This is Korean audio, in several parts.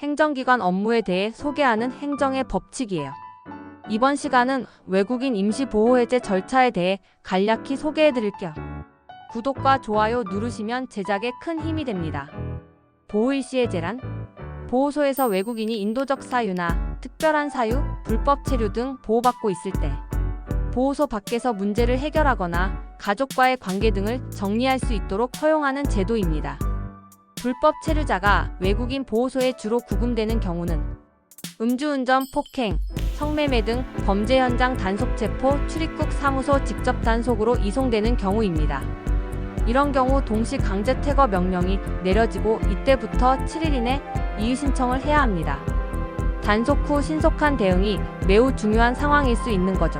행정기관 업무에 대해 소개하는 행정의 법칙이에요. 이번 시간은 외국인 임시 보호해제 절차에 대해 간략히 소개해 드릴게요. 구독과 좋아요 누르시면 제작에 큰 힘이 됩니다. 보호일시해제란 보호소에서 외국인이 인도적 사유나 특별한 사유, 불법 체류 등 보호받고 있을 때 보호소 밖에서 문제를 해결하거나 가족과의 관계 등을 정리할 수 있도록 허용하는 제도입니다. 불법 체류자가 외국인 보호소에 주로 구금되는 경우는 음주운전, 폭행, 성매매 등 범죄 현장 단속 체포, 출입국 사무소 직접 단속으로 이송되는 경우입니다. 이런 경우 동시 강제 퇴거 명령이 내려지고 이때부터 7일 이내 이의 신청을 해야 합니다. 단속 후 신속한 대응이 매우 중요한 상황일 수 있는 거죠.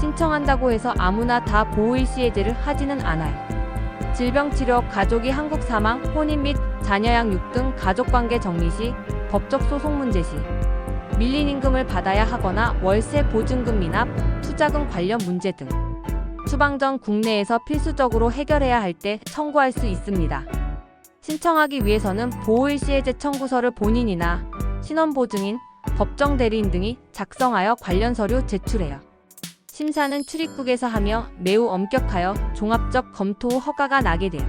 신청한다고 해서 아무나 다 보호일시해제를 하지는 않아요. 질병치료, 가족이 한국 사망, 혼인 및 자녀 양 육 등 가족관계 정리 시, 법적 소송 문제 시, 밀린 임금을 받아야 하거나 월세 보증금 미납, 투자금 관련 문제 등 추방 전 국내에서 필수적으로 해결해야 할 때 청구할 수 있습니다. 신청하기 위해서는 보호일시해제 청구서를 본인이나 신원보증인, 법정 대리인 등이 작성하여 관련 서류 제출해요. 심사는 출입국에서 하며 매우 엄격하여 종합적 검토 후 허가가 나게 돼요.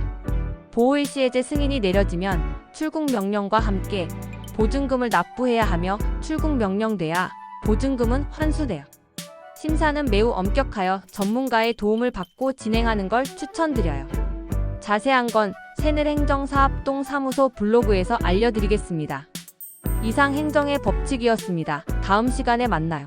보호일시해제 승인이 내려지면 출국 명령과 함께 보증금을 납부해야 하며 출국 명령돼야 보증금은 환수돼요. 심사는 매우 엄격하여 전문가의 도움을 받고 진행하는 걸 추천드려요. 자세한 건 새늘행정사업동 사무소 블로그에서 알려드리겠습니다. 이상 행정의 법칙이었습니다. 다음 시간에 만나요.